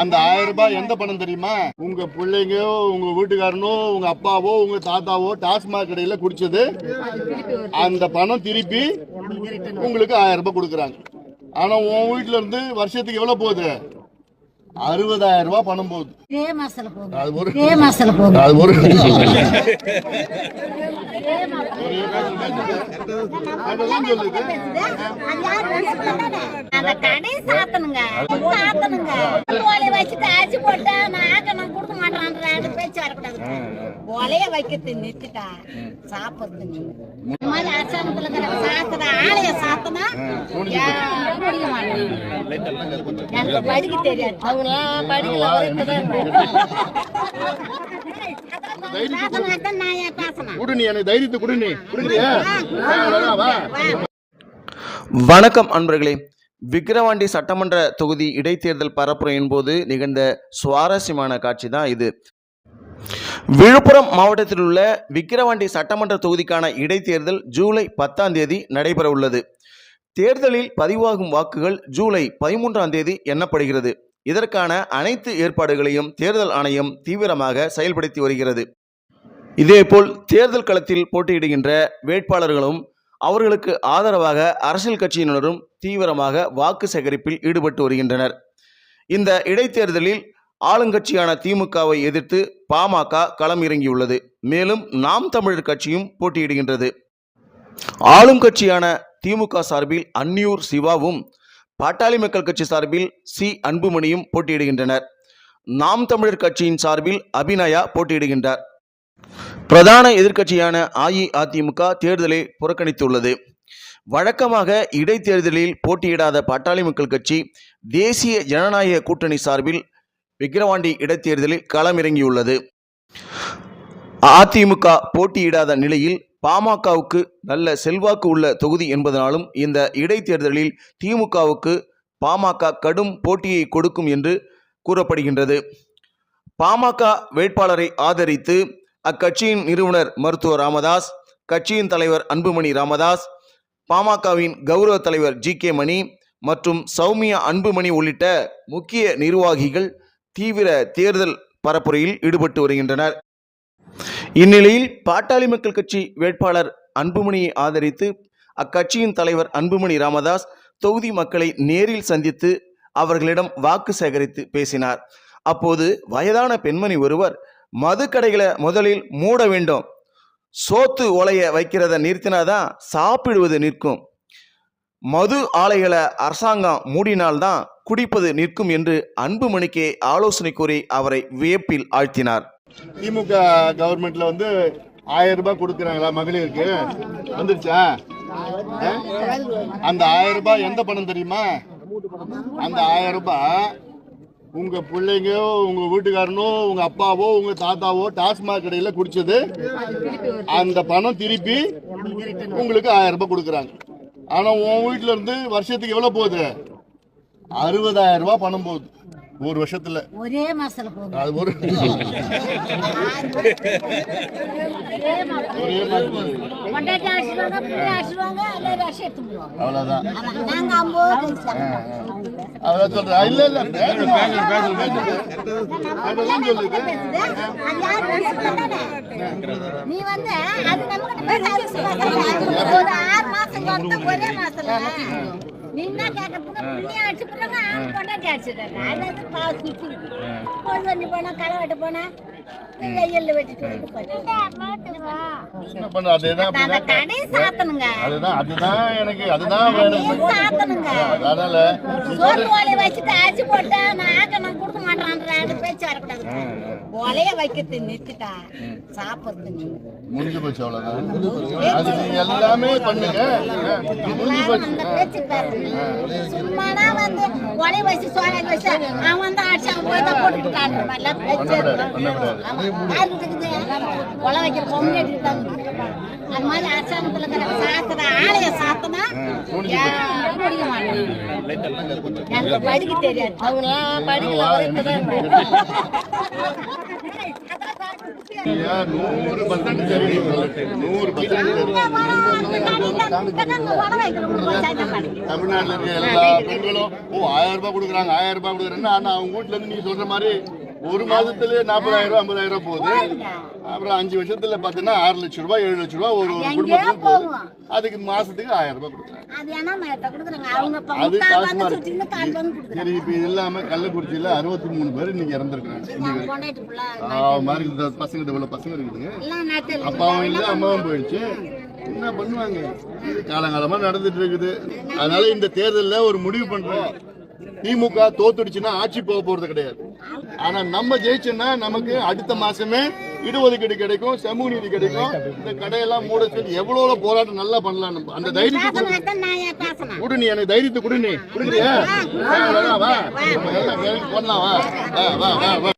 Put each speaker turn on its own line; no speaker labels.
அந்த ஆயிரம் ரூபாய் எந்த பணம் தெரியுமா? உங்க பிள்ளைங்கோ உங்க வீட்டுக்காரனோ உங்க அப்பாவோ உங்க தாத்தாவோ டாஸ்மாக் கடையில குடிச்சது. அந்த பணம் திருப்பி உங்களுக்கு ஆயிரம் ரூபாய் கொடுக்குறாங்க. ஆனா உன் வீட்டுல இருந்து வருஷத்துக்கு எவ்வளவு போகுது? அறுபதாயிரம் ரூபாய் பணம் போகுது. அது ஒரு அது ஒரு
அந்த கடை சாத்தனுங்க சாத்தனுங்க ஓலைய வச்சுட்டு அரிசி போட்டா நான் நான் கொடுக்க மாட்டேன் பேச்சு வரக்கூடாது ஓலைய வைக்கிறது நிறுத்திட்டா சாப்பிடுறது இந்த மாதிரி அரசாங்கத்துல இருக்கிற சாத்துற ஆலய சாத்தனா மாட்டேன் எனக்கு படிக்க தெரியாது. அவங்க படிக்கல
வணக்கம் அன்பர்களே. விக்கிரவாண்டி சட்டமன்ற தொகுதி இடைத்தேர்தல் பரப்புரையின் போது நிகழ்ந்த சுவாரஸ்யமான காட்சி தான் இது. விழுப்புரம் மாவட்டத்தில் உள்ள விக்கிரவாண்டி சட்டமன்ற தொகுதிக்கான இடைத்தேர்தல் ஜூலை பத்தாம் தேதி நடைபெற உள்ளது. தேர்தலில் பதிவாகும் வாக்குகள் ஜூலை பதிமூன்றாம் தேதி எண்ணப்படுகிறது. இதற்கான அனைத்து ஏற்பாடுகளையும் தேர்தல் ஆணையம் தீவிரமாக செயல்படுத்தி வருகிறது. இதேபோல் தேர்தல் களத்தில் போட்டியிடுகின்ற வேட்பாளர்களும் அவர்களுக்கு ஆதரவாக அரசியல் கட்சியினரும் தீவிரமாக வாக்கு சேகரிப்பில் ஈடுபட்டு வருகின்றனர். இந்த இடைத்தேர்தலில் ஆளுங்கட்சியான திமுகவை எதிர்த்து பாமக களம் இறங்கியுள்ளது மேலும் நாம் தமிழர் கட்சியும் போட்டியிடுகின்றது. ஆளும் கட்சியான திமுக சார்பில் அன்னியூர் சிவாவும் பாட்டாளி மக்கள் கட்சி சார்பில் சி அன்புமணியும் போட்டியிடுகின்றனர். நாம் தமிழர் கட்சியின் சார்பில் அபிநயா போட்டியிடுகின்றார். பிரதான எதிர்க்கட்சியான அஇஅதிமுக தேர்தலை புறக்கணித்துள்ளது. வழக்கமாக இடைத்தேர்தலில் போட்டியிடாத பாட்டாளி மக்கள் கட்சி தேசிய ஜனநாயக கூட்டணி சார்பில் விக்கிரவாண்டி இடைத்தேர்தலில் களமிறங்கியுள்ளது. அதிமுக போட்டியிடாத நிலையில் பாமகவுக்கு நல்ல செல்வாக்கு உள்ள தொகுதி என்பதனாலும் இந்த இடைத்தேர்தலில் திமுகவுக்கு பாமக கடும் போட்டியை கொடுக்கும் என்று கூறப்படுகின்றது. பாமக வேட்பாளரை ஆதரித்து அக்கட்சியின் நிறுவனர் மருத்துவர் ராமதாஸ் கட்சியின் தலைவர் அன்புமணி ராமதாஸ் பாமகவின் கௌரவ தலைவர் ஜி கே மணி மற்றும் சௌமியா அன்புமணி உள்ளிட்ட முக்கிய நிர்வாகிகள் தீவிர தேர்தல் பரப்புரையில் ஈடுபட்டு வருகின்றனர். இந்நிலையில் பாட்டாளி மக்கள் கட்சி வேட்பாளர் அன்புமணியை ஆதரித்து அக்கட்சியின் தலைவர் அன்புமணி ராமதாஸ் தொகுதி மக்களை நேரில் சந்தித்து அவர்களிடம் வாக்கு சேகரித்து பேசினார். அப்போது வயதான பெண்மணி ஒருவர் மதுக்கடைகளை முதலில் மூட வேண்டும். சோத்து ஒலைய வைக்கிறத நிறுத்தினாதான் சாப்பிடுவது நிற்கும். மது ஆலைகளை அரசாங்கம் மூடினால்தான் குடிப்பது நிற்கும் என்று அன்புமணிக்கே ஆலோசனை கூறி அவரை வியப்பில் ஆழ்த்தினார்.
திமுக கவர்மெண்ட்ல வந்து ஆயிரம் ரூபாய் கொடுக்குறாங்களா மகளிருக்கு? வந்துருச்சா? அந்த ஆயிரம் ரூபாய் எந்த பணம் தெரியுமா? அந்த ஆயிரம் ரூபாய் உங்க பிள்ளைங்க உங்க வீட்டுக்காரனோ உங்க அப்பாவோ உங்க தாத்தாவோ டாஸ்மாக் கடையில குடிச்சது. அந்த பணம் திருப்பி உங்களுக்கு ஆயிரம் ரூபாய் கொடுக்குறாங்க. ஆனா உன் வீட்டுல இருந்து வருஷத்துக்கு எவ்வளவு போகுது? அறுபதாயிரம் ரூபாய் பணம் போகுது. ஒரு வருஷத்துல.
ஒரே மாசத்துல போகும்
அது ஒரு ஒரே போகுது. அவ்வளவுதான். அவ்வளவு சொல்றேன் இல்ல இல்ல.
நீ வந்து அது நம்ம ஒரு ஆறு மாசம் வந்து ஒரே மாசத்துல. நீ என்ன கேட்கறதுக்கு புண்ணிய அடிச்சு போடுறாங்க. அவங்க கொண்டாட்டி அடிச்சிடுறாங்க அது பண்ணி போனா களை வெட்ட போனா
அதேதான் அதுதான் எனக்கு அதுதான் வேணும். அதனால
வச்சுட்டு போட்டா நான் நான் கொடுக்க மாட்டேன் பேச்சு வரக்கூடாது. ஓலைய வைக்கிறது நிறுத்திட்டா சாப்பிடுறது நீ.
முடிஞ்சு போச்சு அவ்வளவுதான். அது நீங்க எல்லாமே பண்ணுங்க. முடிஞ்சு போச்சு.
அந்த பேச்சு பாரு சும்மானா வந்து ஒலைய வச்சு சோலை வச்சு அவன் வந்து அடிச்சு அவன் போய் தான் போட்டுக்கிட்டான் வைக்கிற பொம்மை அது மாதிரி அரசாங்கத்துல இருக்கிற சாத்துற ஆலய சாத்தனா முடிய மாட்டேன் எனக்கு படிக்க தெரியாது. அவங்க படிக்கல
நூறு பர்சன்ட். நூறு. தமிழ்நாட்டுல இருக்க எல்லா பெண்களும் ஓ ஆயிரம் ரூபாய் கொடுக்குறாங்க ஆயிரம் ரூபாய் கொடுக்குறேன்னா ஆனா அவங்க வீட்டுல இருந்து நீங்க சொல்ற மாதிரி ஒரு மாதத்துல நாற்பதாயிரம் ரூபாய் ஐம்பதாயிரம் ரூபாய் போகுது அப்புறம் அஞ்சு வருஷத்துல பாத்தீங்கன்னா ஆறு லட்சம் ரூபாய் ஏழு லட்சம் ரூபாய் ஒரு ஒரு குடும்பத்துக்கு போகுது. அதுக்கு மாசத்துக்கு ஆயிரம் ரூபாய் கொடுக்குறாங்க.
அது
காசு மாதிரி. சரி இப்ப இது இல்லாம கள்ளக்குறிச்சியில அறுபத்தி மூணு பேர் இன்னைக்கு இறந்துருக்காங்க மாதிரி பசங்க இவ்வளவு பசங்க இருக்குதுங்க. அப்பாவும் இல்லை அம்மாவும் போயிடுச்சு. என்ன பண்ணுவாங்க? காலங்காலமா நடந்துட்டு இருக்குது. அதனால இந்த தேர்தல்ல ஒரு முடிவு பண்றோம். திமுக தோத்துடுச்சுன்னா ஆட்சி போக போறது கிடையாது ஆனா நம்ம ஜெயிச்சோம்னா நமக்கு அடுத்த மாசமே இடஒதுக்கீடு கிடைக்கும் சமூக நீதி கிடைக்கும் இந்த கடையெல்லாம் மூட சொல்லி எவ்வளவு போராட்டம் நல்லா பண்ணலாம் நம்ம அந்த தைரியத்தை கொடு. நீ எனக்கு தைரியத்தை கொடு நீ கொடுக்குறியா வா வா வா வா